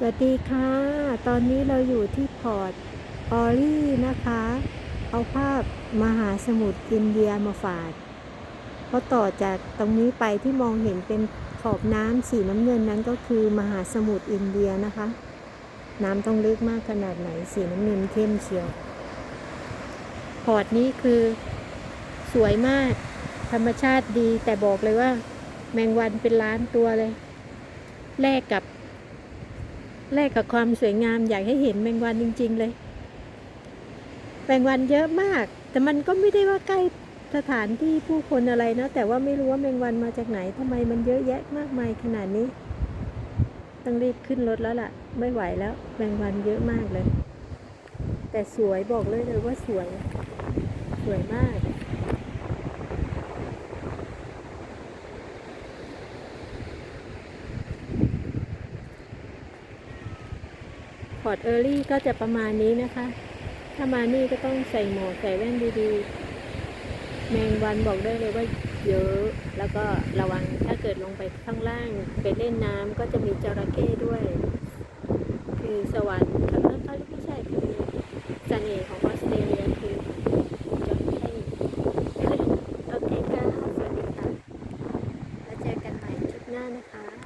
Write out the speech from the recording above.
สวัสดีค่ะ ตอนนี้เราอยู่ที่พอร์ตออรี่นะคะ เอาภาพมหาสมุทรอินเดียมาฝากเพราะต่อจากตรงนี้ไปที่มองเห็นเป็นขอบน้ำสีน้ำเงินนั้นก็คือมหาสมุทรอินเดียนะคะ น้ำต้องลึกมากขนาดไหนสีน้ำเงินเข้มเชียว พอร์ตนี้คือสวยมาก ธรรมชาติดีแต่บอกเลยว่า แมงวันเป็นล้านตัวเลย แลกกับ แลกกับความสวยงามอยากให้เห็นแมงวันจริง ๆ เลย แมงวันเยอะมาก แต่มันก็ไม่ได้ว่าใกล้สถานที่ผู้คนอะไรนะ แต่ว่าไม่รู้ว่าแมงวันมาจากไหนทำไมมันเยอะแยะมากมายขนาดนี้ ต้องรีบขึ้นรถแล้วล่ะ ไม่ไหวแล้ว แมงวันเยอะมากเลย แต่สวยบอกเลยเลยว่าสวย สวยมาก พอร์ตเออร์ลี่ก็จะประมาณนี้นะคะ ถ้ามานี่ก็ต้องใส่หมวกใส่แว่นดีๆ แมงวันบอกได้เลยว่าเยอะ แล้วก็ระวังถ้าเกิดลงไปข้างล่างไปเล่นน้ำก็จะมีจระเข้ด้วย คือสวรรค์แขาเขาไม่ใช่คือเสน่ห์ของออสเตรเลียคือจระเข้โอเคค่ะสวัสดีค่ะแล้วเจอกันใหม่ชุดหน้านะคะ